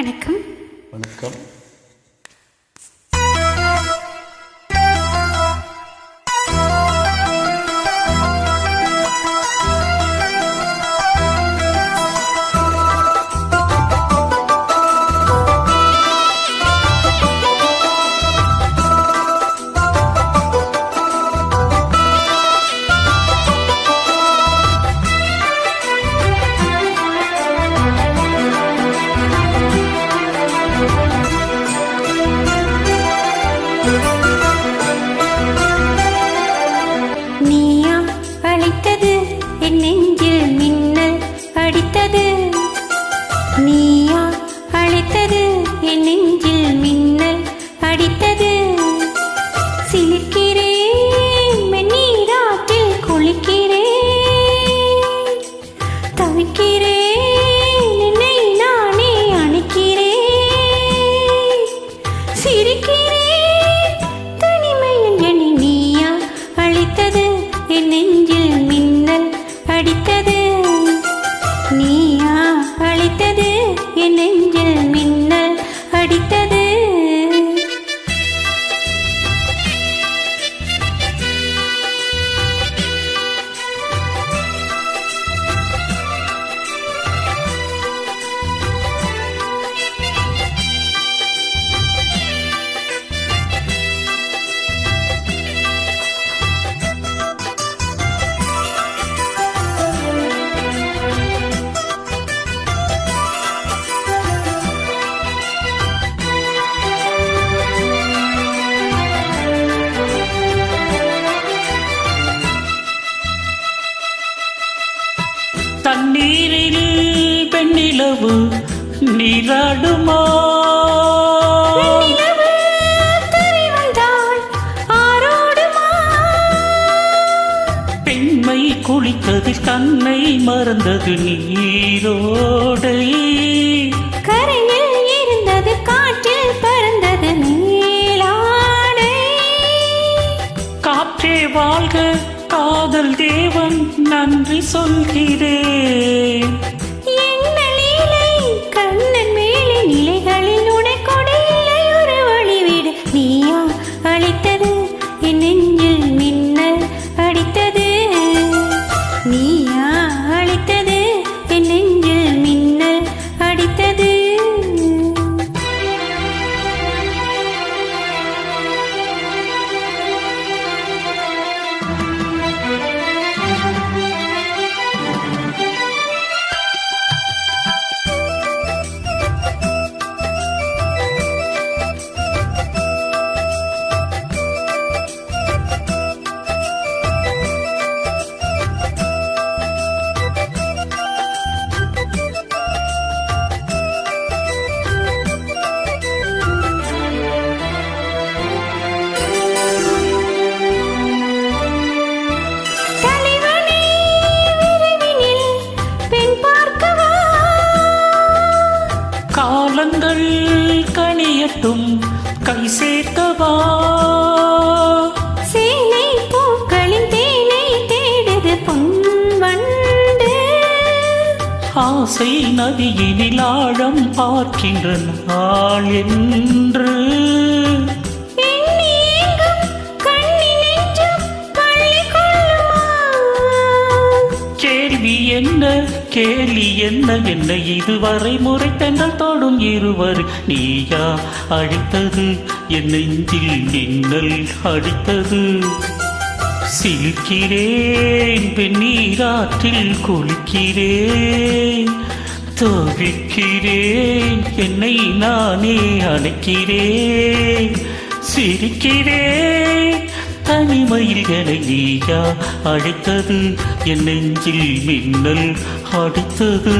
வணக்கம். வணக்கம். நீயா அடித்தது தண்ணீரில் பெண்ணிலவு நீராடுமா? பெண்மை குளித்ததில் தன்னை மறந்தது நீரோடை. வழிவிடு நீயா அழைத்தது என் நெஞ்சில் காலங்கள் கனியட்டும். கை சேர்க்கவா? சேலை பூக்களின் தேனை தேடுது பொன்வண்டு ஆசை நதியினில் ஆழம் பார்க்கின்ற நாள் என்று. கேலி என்ன என்ன இதுவரை முறைத்தென்றல் தோடும் இருவர். நீயா அடித்தது என் நெஞ்சில் மின்னல் அடித்தது. சிலிக்கிறேன் வெந்நீராற்றில் குளிக்கிறேன். தவிக்கிறேன் என்னை நானே அணைக்கிறேன். சிரிக்கிறேன் தனிமயில்களை நீயா? அழைத்தது என் நெஞ்சில் மின்னல் அடித்தது